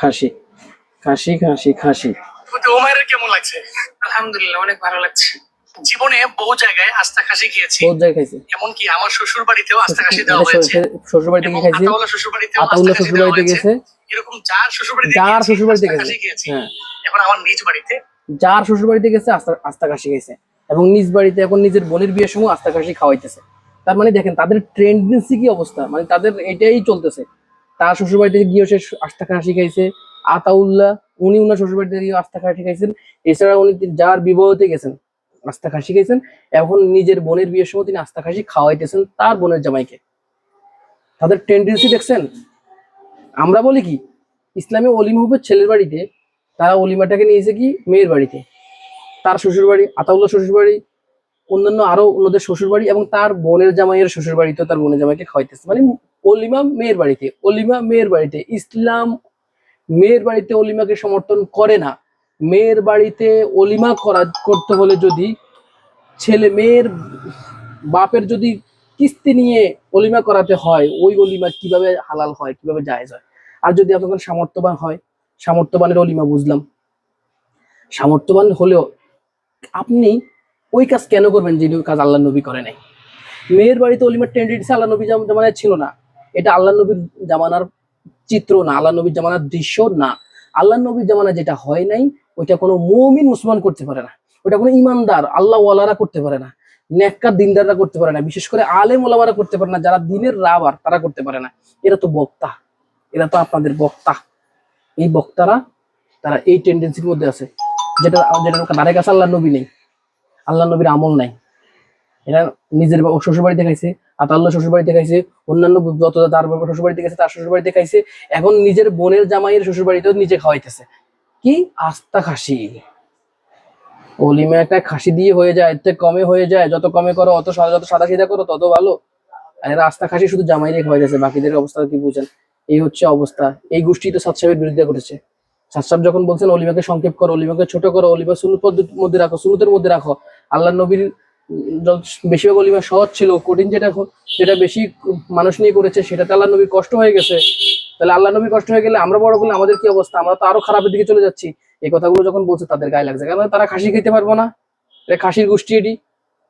খাসি। খাসি খাসি খাসি। তো কেমন লাগছে? আলহামদুলিল্লাহ অনেক ভালো লাগছে। জীবনে বহু জায়গায় আস্তা খাসি খেয়েছি। বহুত জায়গায় খাইছে এমনকি আমার শ্বশুর বাড়িতেও আস্তা খাসি দেওয়া হয়েছে। শ্বশুর বাড়ি থেকে এবং আতাউল্লাহ শ্বশুর বাড়িতেও আস্তা আতাউল্লাহ শ্বশুর বাড়িতে গেছে। এরকম যার শ্বশুর বাড়িতে যার শ্বশুর বাড়িতে গেছে। হ্যাঁ। এখন আমার নিজ বাড়িতে। যার শ্বশুর বাড়িতে গেছে আস্তা আস্তা কাশি গেছে এবং নিজ বাড়িতে এখন নিজের বোনের বিয়ের সময় আস্তা কাশি খাওয়াইতেছে। তার মানে দেখেন তাদের ট্রেন্ডেন্সি কি অবস্থা? মানে তাদের এটাই চলতেছে। তার শ্বশুর বাড়িতে গিয়ে সে আস্তা কাশি খাইছে আতাউল্লাহ, উনি উনার শ্বশুর বাড়িতে গিয়ে আস্তা কাশি খাইছেন এছাড়া উনি যার বিবাহতে গেছেন আস্তা খাসি খাইছেন এখন নিজের বোনের বিয়ের সময় তিনি আস্তা খাসি খাওয়াইতেছেন তার বোনের জামাইকে। তাদের টেন্ডেন্সি দেখছেন? আমরা বলি কি, ইসলামে অলিমা হবে ছেলের বাড়িতে তারা অলিমাটাকে নিয়েছে কি, মেয়ের বাড়িতে। তার শ্বশুর বাড়ি আতাউল্লাহ শ্বশুর বাড়ি অন্যান্য আরও অন্যদের শ্বশুর বাড়ি এবং তার বোনের জামাইয়ের শ্বশুর বাড়িতেও তার বোনের জামাইকে খাওয়াইতেছে। মানে অলিমা মেয়ের বাড়িতে, অলিমা মেয়ের বাড়িতে, ইসলাম মেয়ের বাড়িতে অলিমাকে সমর্থন করে না। মেয়ের বাড়িতে অলিমা করা, করতে হলে যদি ছেলে মেয়ের বাপের যদি কিস্তি নিয়ে অলিমা করাতে হয়, ওই অলিমা কীভাবে হালাল হয়, কীভাবে জায়েজ হয়? আর যদি আপনার সামর্থ্যবান হয়, সামর্থ্যবানের অলিমা বুঝলাম। সামর্থ্যবান হলেও আপনি ওই কাজ কেন করবেন যে কাজ আল্লাহ নবী করে নাই? মেয়ের বাড়িতে অলিমার টেন্ডেন্সি আল্লাহ নবী জাম- জামানায় ছিল না। এটা আল্লাহ নবীর জামানার চিত্র না, আল্লাহ নবীর জামানার দৃশ্য না। আল্লাহ নবীর জামানায় যেটা হয় নাই, ওইটা কোনো মুমিন মুসলমান করতে পারে না। ওইটা কোনো ইমানদার আল্লাহ ওয়ালারা করতে পারে না। নেককার দিনদাররা করতে পারে না। বিশেষ করে আলেম ওলামারা করতে পারে না। যারা দিনের রাবার, তারা করতে পারে না। এরা তো বক্তা। এরা তো আপনাদের বক্তা। এই বক্তারা, তারা এই টেন্ডেন্সির মধ্যে আছে। যেটা যেটা ধারে কাছে আল্লাহ নবী নেই। আল্লাহ নবীর আমল নাই। এরা নিজের শ্বশুর বাড়িতে খাইছে আতাল্লাহ শ্বশুর বাড়িতে খাইছে, অন্যান্য যত তার শ্বশুর বাড়িতে গেছে, তার শ্বশুর বাড়িতে খাইছে, এখন নিজের বোনের জামাইয়ের শ্বশুর বাড়িতেও নিজে খাওয়াইতেছে। কি আস্তা খাসি। অলিমা একটা খাসি দিয়ে হয়ে যায় এর কমে হয়ে যায়, যত কমে করো, অত যত সাদা সিধা করো, তত ভালো। আর আস্তা খাসি শুধু জামাইরে খাওয়াইতেছে, বাকিদের অবস্থা কি বুঝেন? এই হচ্ছে অবস্থা। এই গোষ্ঠী তো সাত সাহেবের বিরুদ্ধে করেছে সাত সাহেব যখন বলছেন, অলিমাকে সংক্ষেপ করো, অলিমাকে ছোট করো অলিমা সুনুত পদ্ধতির মধ্যে রাখো সুনুতের মধ্যে রাখো আল্লাহ নবীর বেশিরভাগ অলিমা সহজ ছিল, কঠিন যেটা যেটা বেশি মানুষ নিয়ে করেছে, সেটাতে আল্লাহ নবীর কষ্ট হয়ে গেছে। তাহলে আল্লাহ নবীর কষ্ট হয়ে গেলে আমরা বড় করলে আমাদের কি অবস্থা? আমরা তো আরও খারাপের দিকে চলে যাচ্ছি। এই কথাগুলো যখন বলছে, তাদের গায়ে লাগছে। কেন? তারা খাসি খেতে পারব না। খাসির গোষ্ঠী এটি।